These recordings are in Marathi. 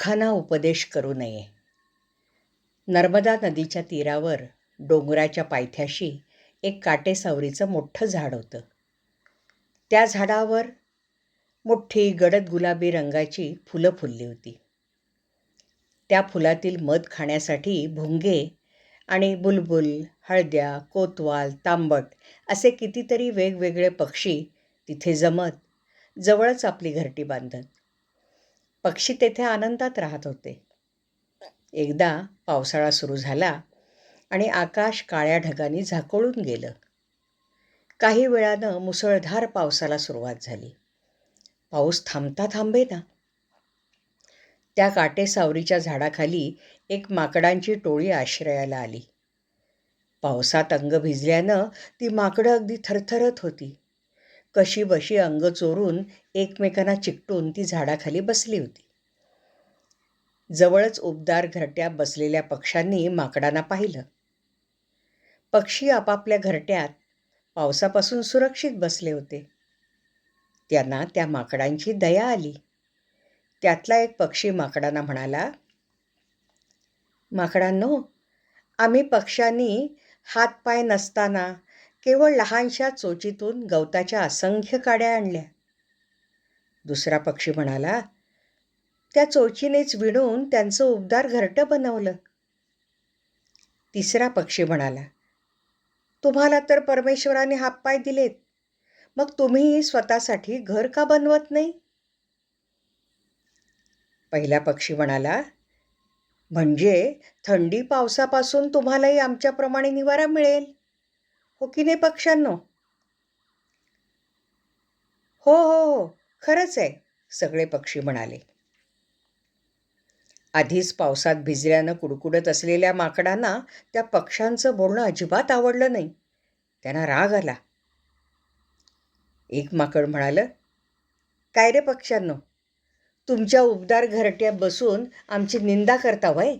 मूर्खांना उपदेश करू नये. नर्मदा नदीच्या तीरावर डोंगराच्या पायथ्याशी एक काटेसावरीचं मोठं झाड होतं. त्या झाडावर मोठी गडद गुलाबी रंगाची फुलं फुलली होती. त्या फुलातील मध खाण्यासाठी भुंगे आणि बुलबुल हळद्या कोतवाल तांबट असे कितीतरी वेगवेगळे पक्षी तिथे जमत जवळच आपली घरटी बांधत. पक्षी तेथे आनंदात राहत होते. एकदा पावसाळा सुरू झाला आणि आकाश काळ्या ढगांनी झाकोळून गेलं. काही वेळानं मुसळधार पावसाला सुरुवात झाली. पाऊस थांबता थांबे ना त्या काटेसावरीच्या झाडाखाली एक माकडांची टोळी आश्रयाला आली. पावसात अंग भिजल्यानं ती माकडं अगदी थरथरत होती. कशी बशी अंग चोरून एकमेकांना चिकटून ती झाडाखाली बसली होती. जवळच उबदार घरट्या बसलेल्या पक्ष्यांनी माकडांना पाहिलं. पक्षी आपापल्या घरट्यात पावसापासून सुरक्षित बसले होते. त्यांना त्या माकडांची दया आली. त्यातला एक पक्षी माकडांना म्हणाला माकडांनो आम्ही पक्ष्यांनी हातपाय नसताना केवळ लहानशा चोचीतून गवताच्या असंख्य काड्या आणल्या. दुसरा पक्षी म्हणाला त्या चोचीनेच विणून त्यांचं उबदार घरटं बनवलं. तिसरा पक्षी म्हणाला तुम्हाला तर परमेश्वराने हातपाय दिलेत. मग तुम्ही स्वतःसाठी घर का बनवत नाही? पहिला पक्षी म्हणाला म्हणजे थंडी पावसापासून तुम्हालाही आमच्याप्रमाणे निवारा मिळेल. हो की नाही पक्ष्यांनो? हो हो हो. खरंच आहे सगळे पक्षी म्हणाले. आधीच पावसात भिजल्यानं कुडकुडत असलेल्या माकडांना त्या पक्ष्यांचं बोलणं अजिबात आवडलं नाही. त्यांना राग आला. एक माकड म्हणालं काय रे पक्ष्यांनो? तुमच्या उबदार घरट्यात बसून आमची निंदा करता वय?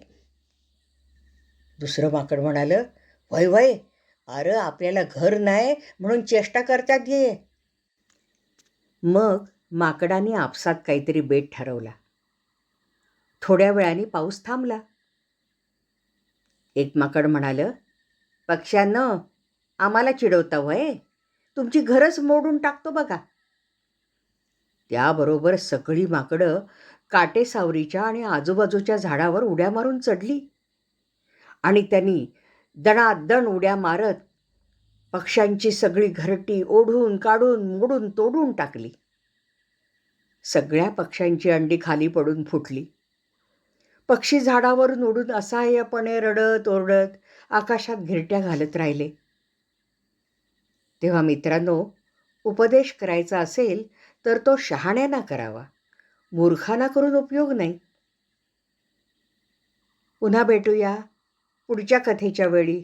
दुसरं माकड म्हणालं वय वय अरे आपल्याला घर नाही म्हणून चेष्टा करतात ये मग माकडाने आपसात काहीतरी बेट ठरवला. थोड्या वेळाने पाऊस थांबला. एक माकड म्हणालं पक्ष्यानं आम्हाला चिडवता वय तुमची घरच मोडून टाकतो बघा. त्याबरोबर सगळी माकडं काटेसावरीच्या आणि आजूबाजूच्या झाडावर उड्या मारून चढली. आणि त्यांनी दणादण उड्या मारत पक्ष्यांची सगळी घरटी ओढून काढून मोडून तोडून टाकली. सगळ्या पक्ष्यांची अंडी खाली पडून फुटली. पक्षी झाडावरून उडून असहाय्यपणे रडत ओरडत आकाशात घिरट्या घालत राहिले. तेव्हा मित्रांनो उपदेश करायचा असेल तर तो शहाण्याना करावा. मूर्खांना करून उपयोग नाही. पुन्हा भेटूया. पुढच्या कथेच्या वेळी.